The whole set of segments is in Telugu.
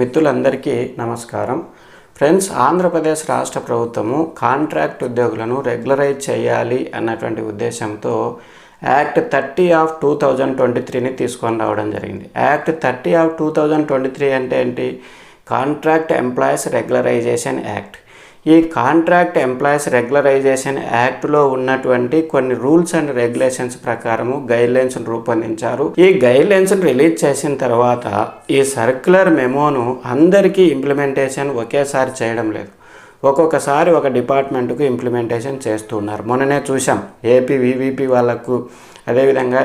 మిత్రులందరికీ నమస్కారం. ఫ్రెండ్స్ ఆంధ్రప్రదేశ్ రాష్ట్ర ప్రభుత్వము కాంట్రాక్ట్ ఉద్యోగులను రెగ్యులరైజ్ చేయాలి అన్నటువంటి ఉద్దేశంతో act thirty of two thousand twenty త్రీని తీసుకొని రావడం జరిగింది. Act thirty of two thousand twenty three అంటే ఏంటి? Contract employees regularisation act. ఈ కాంట్రాక్ట్ ఎంప్లాయీస్ రెగ్యులరైజేషన్ యాక్ట్లో ఉన్నటువంటి కొన్ని రూల్స్ అండ్ రెగ్యులేషన్స్ ప్రకారము గైడ్లైన్స్ రూపొందించారు. ఈ గైడ్లైన్స్ రిలీజ్ చేసిన తర్వాత ఈ సర్క్యులర్ మెమోను అందరికీ ఇంప్లిమెంటేషన్ ఒకేసారి చేయడం లేదు. ఒక్కొక్కసారి ఒక డిపార్ట్మెంట్కు ఇంప్లిమెంటేషన్ చేస్తున్నారు మొన్ననే చూసాం ఏపీ వివిపి వాళ్ళకు అదేవిధంగా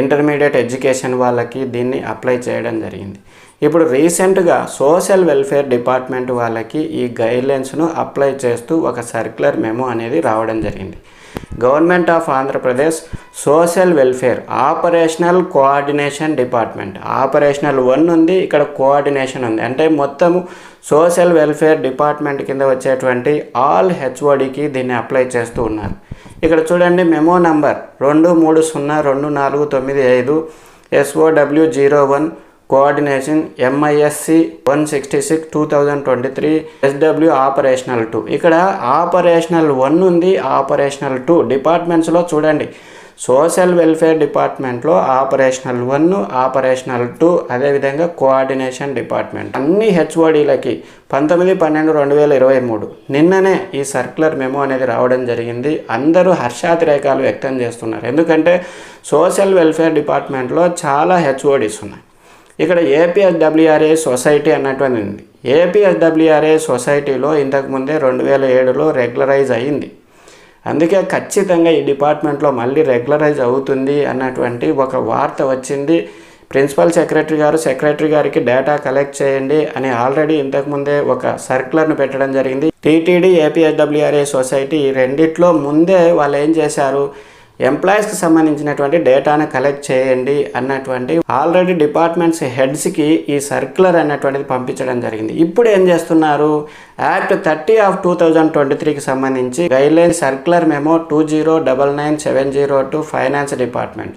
ఇంటర్మీడియట్ ఎడ్యుకేషన్ వాళ్ళకి దీన్ని అప్లై చేయడం జరిగింది. ఇప్పుడు రీసెంట్గా సోషల్ వెల్ఫేర్ డిపార్ట్మెంట్ వాళ్ళకి ఈ గైడ్లైన్స్ను అప్లై చేస్తూ ఒక సర్క్యులర్ మెమో అనేది రావడం జరిగింది. Government of Andhra Pradesh social welfare operational coordination department. Operational one ఉంది ఇక్కడ కోఆర్డినేషన్ ఉంది. అంటే మొత్తము సోషల్ వెల్ఫేర్ డిపార్ట్మెంట్ కింద వచ్చేటువంటి ఆల్ హెచ్ఓడికి దీన్ని అప్లై చేస్తూ ఉన్నారు. ఇక్కడ చూడండి మెమో నంబర్ రెండు మూడు సున్నా రెండు నాలుగు తొమ్మిది ఐదు SOW zero one coordination MISC one sixty six two thousand twenty three SW operational two ఇక్కడ ఆపరేషనల్ వన్ ఉంది ఆపరేషనల్ టూ డిపార్ట్మెంట్స్లో చూడండి. సోషల్ వెల్ఫేర్ డిపార్ట్మెంట్లో ఆపరేషనల్ వన్ ఆపరేషనల్ టూ అదేవిధంగా కోఆర్డినేషన్ డిపార్ట్మెంట్ అన్ని హెచ్ఓడీలకి పంతొమ్మిది పన్నెండు రెండు వేల ఇరవై మూడు. నిన్ననే ఈ సర్క్యులర్ మెమో అనేది రావడం జరిగింది. అందరూ హర్షాతిరేకాలు వ్యక్తం చేస్తున్నారు. ఎందుకంటే సోషల్ వెల్ఫేర్ డిపార్ట్మెంట్లో చాలా హెచ్ఓడీస్ ఉన్నాయి. ఇక్కడ ఏపీఎస్డబ్ల్యూఆర్ఏ సొసైటీ అన్నటువంటి ఉంది ఏపీఎస్డబ్ల్యూఆర్ఏ సొసైటీలో ఇంతకుముందే రెండు వేల ఏడులో రెగ్యులరైజ్ అయ్యింది అందుకే ఖచ్చితంగా ఈ డిపార్ట్మెంట్లో మళ్ళీ రెగ్యులరైజ్ అవుతుంది అన్నటువంటి ఒక వార్త వచ్చింది. ప్రిన్సిపల్ సెక్రటరీ గారు సెక్రటరీ గారికి డేటా కలెక్ట్ చేయండి అని ఆల్రెడీ ఇంతకుముందే ఒక సర్క్యులర్ను పెట్టడం జరిగింది. టీటీడీ ఏపీఎస్డబ్ల్యూఆర్ఏ సొసైటీ రెండిట్లో ముందే వాళ్ళు ఏం చేశారు? ఎంప్లాయీస్కి సంబంధించినటువంటి డేటాను కలెక్ట్ చేయండి అన్నటువంటి ఆల్రెడీ డిపార్ట్మెంట్స్ హెడ్స్కి ఈ సర్క్యులర్ అన్నటువంటిది పంపించడం జరిగింది. ఇప్పుడు ఏం చేస్తున్నారు? Act thirty of two thousand twenty త్రీకి సంబంధించి guideline circular memo two zero double nine seven zero two finance department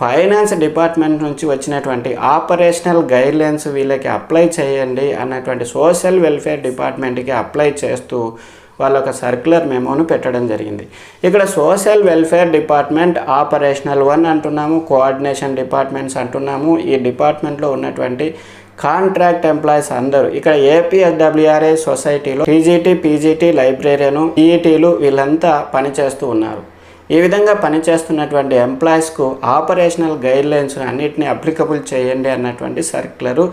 finance department నుంచి వచ్చినటువంటి ఆపరేషనల్ గైడ్లైన్స్ వీళ్ళకి అప్లై చేయండి అన్నటువంటి సోషల్ వెల్ఫేర్ డిపార్ట్మెంట్కి అప్లై చేస్తూ వాళ్ళ ఒక సర్క్యులర్ మెమోను పెట్టడం జరిగింది. ఇక్కడ social welfare department operational one అంటున్నాము కోఆర్డినేషన్ డిపార్ట్మెంట్స్ అంటున్నాము. ఈ డిపార్ట్మెంట్లో ఉన్నటువంటి కాంట్రాక్ట్ ఎంప్లాయీస్ అందరూ ఇక్కడ ఏపీఎస్డబ్ల్యూఆర్ఏ సొసైటీలో టీజీటీ పీజీటీ లైబ్రేరియను ఈఈటీలు వీళ్ళంతా పనిచేస్తూ ఉన్నారు. ఈ విధంగా పనిచేస్తున్నటువంటి ఎంప్లాయీస్కు ఆపరేషనల్ గైడ్లైన్స్ అన్నింటినీ అప్లికబుల్ చేయండి అన్నటువంటి సర్క్యులరు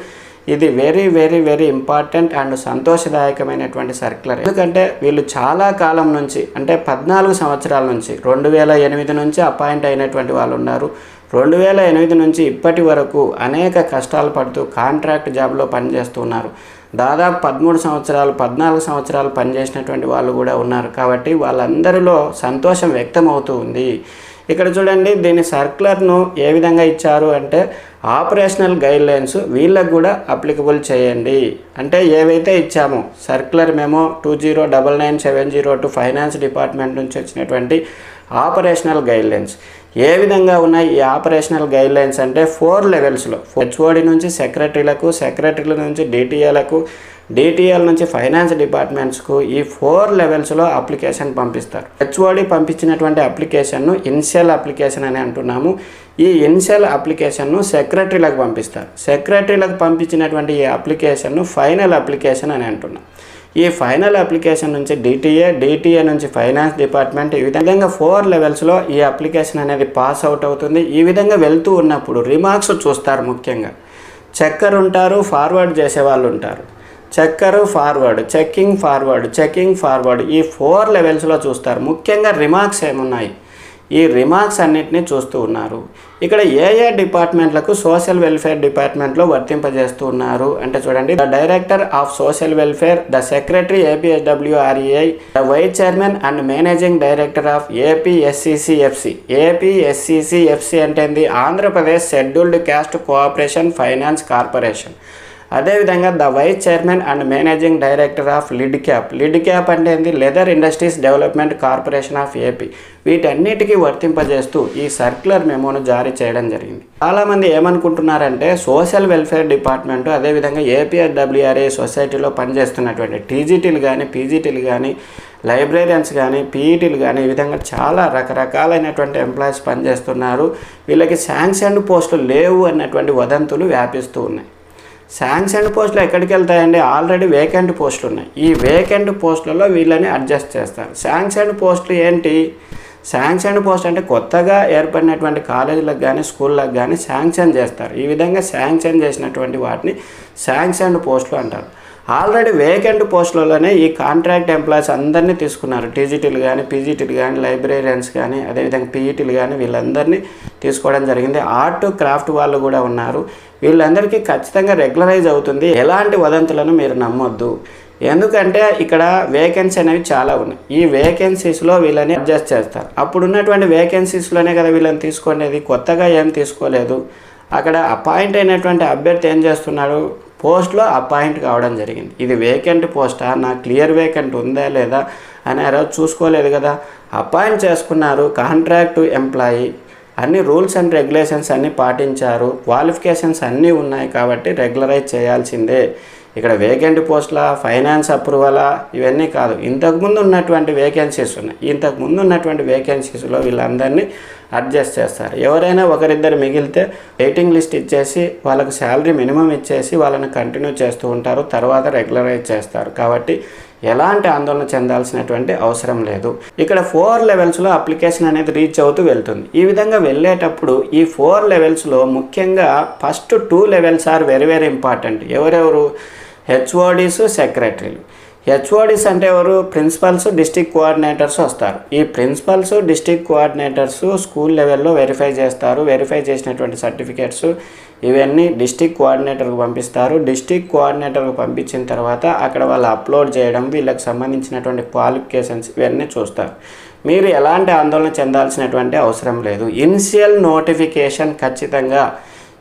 ఇది very very very important and సంతోషదాయకమైనటువంటి circular ఎందుకంటే వీళ్ళు చాలా కాలం నుంచి అంటే పద్నాలుగు సంవత్సరాల నుంచి రెండు వేల ఎనిమిది నుంచి అపాయింట్ అయినటువంటి వాళ్ళు ఉన్నారు. రెండు వేల ఎనిమిది నుంచి ఇప్పటి వరకు అనేక కష్టాలు పడుతూ కాంట్రాక్ట్ జాబ్లో పనిచేస్తున్నారు దాదాపు పదమూడు సంవత్సరాలు పద్నాలుగు సంవత్సరాలు పనిచేసినటువంటి వాళ్ళు కూడా ఉన్నారు. కాబట్టి వాళ్ళందరిలో సంతోషం వ్యక్తమవుతూ ఉంది. ఇక్కడ చూడండి దీని సర్క్యులర్ను ఏ విధంగా ఇచ్చారు అంటే ఆపరేషనల్ గైడ్లైన్స్ వీళ్ళకు కూడా అప్లికబుల్ చేయండి. అంటే ఏవైతే ఇచ్చామో సర్క్యులర్ మేము two zero double nine seven zero two finance department నుంచి వచ్చినటువంటి ఆపరేషనల్ గైడ్లైన్స్. ఏ విధంగా ఉన్నాయి ఈ ఆపరేషనల్ గైడ్లైన్స్ అంటే ఫోర్ లెవెల్స్లో. హెచ్ఓడి నుంచి సెక్రటరీలకు సెక్రటరీల నుంచి డిటిఏలకు డిటిఎల్ నుంచి ఫైనాన్స్ డిపార్ట్మెంట్స్కు ఈ ఫోర్ లెవెల్స్లో అప్లికేషన్ పంపిస్తారు. హెచ్ఓడి పంపించినటువంటి అప్లికేషన్ను ఇన్షియల్ అప్లికేషన్ అని అంటున్నాము. ఈ ఇన్షియల్ అప్లికేషన్ను సెక్రటరీలకు పంపిస్తారు. సెక్రటరీలకు పంపించినటువంటి ఈ అప్లికేషన్ను ఫైనల్ అప్లికేషన్ అని అంటున్నాం. ఈ ఫైనల్ అప్లికేషన్ నుంచి డిటిఏ డిటిఏ నుంచి ఫైనాన్స్ డిపార్ట్మెంట్ ఈ విధంగా ఫోర్ లెవెల్స్లో ఈ అప్లికేషన్ అనేది పాస్ అవుట్ అవుతుంది. ఈ విధంగా వెళ్తూ ఉన్నప్పుడు రిమార్క్స్ చూస్తారు ముఖ్యంగా. చెక్కర్ ఉంటారు ఫార్వర్డ్ చేసే వాళ్ళు ఉంటారు checker forward checking forward checking forward ఈ ఫోర్ లెవెల్స్లో చూస్తారు. ముఖ్యంగా రిమార్క్స్ ఏమున్నాయి? ఈ రిమార్క్స్ అన్నిటినీ చూస్తూ ఉన్నారు. ఇక్కడ ఏ ఏ డిపార్ట్మెంట్లకు సోషల్ వెల్ఫేర్ డిపార్ట్మెంట్లో వర్తింపజేస్తూ ఉన్నారు? అంటే చూడండి the director of social welfare the secretary APSWREI the vice chairman and managing director of APSCCFC APSCCFC అంటే ఏంది? Andhra Pradesh scheduled caste cooperation finance corporation అదేవిధంగా the vice chairman and managing director of LIDCAP LIDCAP అంటే ఏంది? Leather industries development corporation of AP. వీటన్నిటికీ వర్తింపజేస్తూ ఈ సర్క్యులర్ మెమోను జారీ చేయడం జరిగింది. చాలామంది ఏమనుకుంటున్నారంటే సోషల్ వెల్ఫేర్ డిపార్ట్మెంట్ అదేవిధంగా ఏపీఎస్డబ్ల్యూఆర్ఏ సొసైటీలో పనిచేస్తున్నటువంటి టీజీటీలు కానీ పీజీటీలు కానీ లైబ్రేరియన్స్ కానీ పీఈటీలు కానీ ఈ విధంగా చాలా రకరకాలైనటువంటి ఎంప్లాయీస్ పనిచేస్తున్నారు. వీళ్ళకి శాంక్షన్ పోస్టులు లేవు అన్నటువంటి వదంతులు వ్యాపిస్తూ ఉన్నాయి. శాంక్షన్ పోస్టులు ఎక్కడికి వెళ్తాయండి? ఆల్రెడీ వేకెంట్ పోస్టులు ఉన్నాయి. ఈ వేకెంట్ పోస్టులలో వీళ్ళని అడ్జస్ట్ చేస్తారు. శాంక్షన్ పోస్టులు ఏంటి? శాంక్షన్ పోస్ట్ అంటే కొత్తగా ఏర్పడినటువంటి కాలేజీలకు కానీ స్కూళ్ళకు కానీ శాంక్షన్ చేస్తారు. ఈ విధంగా శాంక్షన్ చేసినటువంటి వాటిని శాంక్షన్ పోస్టులు అంటారు. ఆల్రెడీ వేకెంట్ పోస్టులలోనే ఈ కాంట్రాక్ట్ ఎంప్లాయీస్ అందరినీ తీసుకున్నారు. టీజీటీలు కానీ పీజీటీలు కానీ లైబ్రేరియన్స్ కానీ అదేవిధంగా పీఈటీలు కానీ వీళ్ళందరినీ తీసుకోవడం జరిగింది. ఆర్ట్ క్రాఫ్ట్ వాళ్ళు కూడా ఉన్నారు. వీళ్ళందరికీ ఖచ్చితంగా రెగ్యులరైజ్ అవుతుంది. ఎలాంటి వదంతులను మీరు నమ్మొద్దు. ఎందుకంటే ఇక్కడ వేకెన్సీ అనేవి చాలా ఉన్నాయి. ఈ వేకెన్సీస్లో వీళ్ళని అడ్జస్ట్ చేస్తారు. అప్పుడు ఉన్నటువంటి వేకెన్సీస్లోనే కదా వీళ్ళని తీసుకునేది. కొత్తగా ఏం తీసుకోలేదు. అక్కడ అపాయింట్ అయినటువంటి అభ్యర్థి ఏం చేస్తున్నాడు? పోస్ట్లో అపాయింట్ కావడం జరిగింది. ఇది వేకెంట్ పోస్టా? నా క్లియర్ వేకెంట్ ఉందా లేదా అని ఆ రోజు చూసుకోలేదు కదా. అపాయింట్ చేసుకున్నారు కాంట్రాక్ట్ ఎంప్లాయీ. అన్ని రూల్స్ అండ్ రెగ్యులేషన్స్ అన్నీ పాటించారు. క్వాలిఫికేషన్స్ అన్నీ ఉన్నాయి కాబట్టి రెగ్యులరైజ్ చేయాల్సిందే. ఇక్కడ వేకెంట్ పోస్టుల ఫైనాన్స్ అప్రూవలా ఇవన్నీ కాదు. ఇంతకుముందు ఉన్నటువంటి వేకెన్సీస్ ఉన్నాయి. ఇంతకుముందు ఉన్నటువంటి వేకెన్సీస్లో వీళ్ళందరినీ అడ్జస్ట్ చేస్తారు. ఎవరైనా ఒకరిద్దరు మిగిలితే వెయిటింగ్ లిస్ట్ ఇచ్చేసి వాళ్ళకు శాలరీ మినిమం ఇచ్చేసి వాళ్ళని కంటిన్యూ చేస్తూ ఉంటారు. తర్వాత రెగ్యులరైజ్ చేస్తారు. కాబట్టి ఎలాంటి ఆందోళన చెందాల్సినటువంటి అవసరం లేదు. ఇక్కడ ఫోర్ లెవెల్స్లో అప్లికేషన్ అనేది రీచ్ అవుతూ వెళ్తుంది. ఈ విధంగా వెళ్ళేటప్పుడు ఈ ఫోర్ లెవెల్స్లో ముఖ్యంగా first two levels are very very important ఎవరెవరు? హెచ్ఓడీస్ సెక్రటరీలు. హెచ్ఓడీస్ అంటే ఎవరు? ప్రిన్సిపల్స్ డిస్టిక్ కోఆర్డినేటర్స్ వస్తారు. ఈ ప్రిన్సిపల్స్ డిస్టిక్ కోఆర్డినేటర్స్ స్కూల్ లెవెల్లో వెరిఫై చేస్తారు. వెరిఫై చేసినటువంటి సర్టిఫికేట్స్ ఇవన్నీ డిస్టిక్ కోఆర్డినేటర్కి పంపిస్తారు. డిస్టిక్ కోఆర్డినేటర్కి పంపించిన తర్వాత అక్కడ వాళ్ళు అప్లోడ్ చేయడం వీళ్ళకి సంబంధించినటువంటి క్వాలిఫికేషన్స్ ఇవన్నీ చూస్తారు. మీరు ఎలాంటి ఆందోళన చెందాల్సినటువంటి అవసరం లేదు. ఇనిషియల్ నోటిఫికేషన్ ఖచ్చితంగా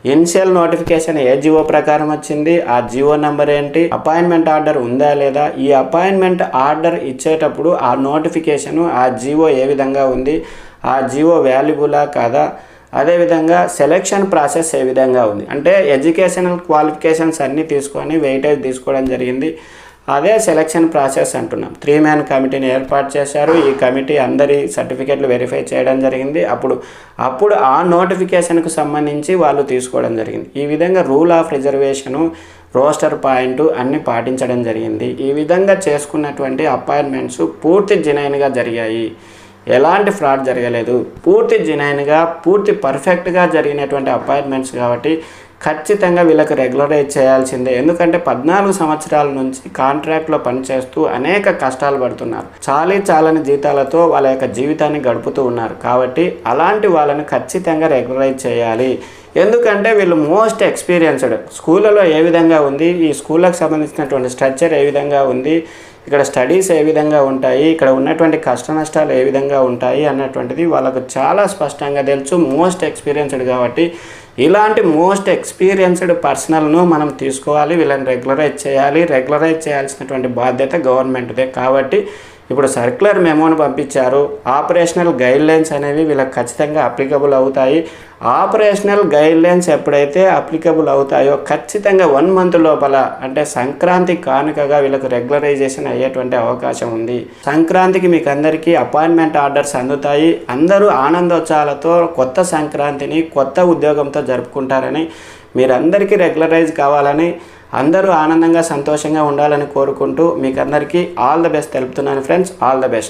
ఇనిషియల్ నోటిఫికేషన్ ఏ జివో ప్రకారం వచ్చింది? ఆ జివో నెంబర్ ఏంటి? అపాయింట్మెంట్ ఆర్డర్ ఉందా లేదా? ఈ అపాయింట్మెంట్ ఆర్డర్ ఇచ్చేటప్పుడు ఆ నోటిఫికేషన్ ఆ జివో ఏ విధంగా ఉంది? ఆ జివో వాల్యుబులా కాదా? అదేవిధంగా సెలెక్షన్ ప్రాసెస్ ఏ విధంగా ఉంది? అంటే ఎడ్యుకేషనల్ క్వాలిఫికేషన్స్ అన్నీ తీసుకొని వెయిటేజ్ తీసుకోవడం జరిగింది. అదే సెలక్షన్ ప్రాసెస్ అంటున్నాం. త్రీ మ్యాన్ కమిటీని ఏర్పాటు చేశారు. ఈ కమిటీ అందరి సర్టిఫికెట్లు వెరిఫై చేయడం జరిగింది. అప్పుడు అప్పుడు ఆ నోటిఫికేషన్కు సంబంధించి వాళ్ళు తీసుకోవడం జరిగింది. ఈ విధంగా rule of reservation roster point అన్ని పాటించడం జరిగింది. ఈ విధంగా చేసుకున్నటువంటి అపాయింట్మెంట్స్ పూర్తి జెనైన్గా జరిగాయి. ఎలాంటి ఫ్రాడ్ జరగలేదు. పూర్తి జెనైన్గా పూర్తి పర్ఫెక్ట్గా జరిగినటువంటి అపాయింట్మెంట్స్ కాబట్టి ఖచ్చితంగా వీళ్ళకి రెగ్యులరైజ్ చేయాల్సిందే. ఎందుకంటే పద్నాలుగు సంవత్సరాల నుంచి కాంట్రాక్ట్లో పనిచేస్తూ అనేక కష్టాలు పడుతున్నారు. చాలీ చాలని జీతాలతో వాళ్ళ యొక్క జీవితాన్ని గడుపుతూ ఉన్నారు. కాబట్టి అలాంటి వాళ్ళని ఖచ్చితంగా రెగ్యులరైజ్ చేయాలి. ఎందుకంటే వీళ్ళు మోస్ట్ ఎక్స్పీరియన్స్డ్. స్కూళ్ళలో ఏ విధంగా ఉంది? ఈ స్కూళ్ళకు సంబంధించినటువంటి స్ట్రక్చర్ ఏ విధంగా ఉంది? ఇక్కడ స్టడీస్ ఏ విధంగా ఉంటాయి? ఇక్కడ ఉన్నటువంటి కష్ట నష్టాలు ఏ విధంగా ఉంటాయి? అన్నటువంటిది వాళ్ళకు చాలా స్పష్టంగా తెలుసు. మోస్ట్ ఎక్స్పీరియన్స్డ్ కాబట్టి ఇలాంటి మోస్ట్ ఎక్స్పీరియన్స్డ్ పర్సనల్ను మనం తీసుకోవాలి వీళ్ళని రెగ్యులరైజ్ చేయాలి. రెగ్యులరైజ్ చేయాల్సినటువంటి బాధ్యత గవర్నమెంట్దే కాబట్టి ఇప్పుడు సర్క్యులర్ మెమోని పంపించారు. ఆపరేషనల్ గైడ్ లైన్స్ అనేవి వీళ్ళకి ఖచ్చితంగా అప్లికబుల్ అవుతాయి. ఆపరేషనల్ గైడ్ లైన్స్ ఎప్పుడైతే అప్లికబుల్ అవుతాయో ఖచ్చితంగా వన్ మంత్ లోపల అంటే సంక్రాంతి కానుకగా వీళ్ళకు రెగ్యులరైజేషన్ అయ్యేటువంటి అవకాశం ఉంది. సంక్రాంతికి మీకు అందరికీ అపాయింట్మెంట్ ఆర్డర్స్ అందుతాయి. అందరూ ఆనందోత్సవాలతో కొత్త సంక్రాంతిని కొత్త ఉద్యోగంతో జరుపుకుంటారని మీరందరికీ రెగ్యులరైజ్ కావాలని అందరూ ఆనందంగా సంతోషంగా ఉండాలని కోరుకుంటూ మీకు అందరికీ ఆల్ ద బెస్ట్ తెలుపుతున్నాను ఫ్రెండ్స్. All the best.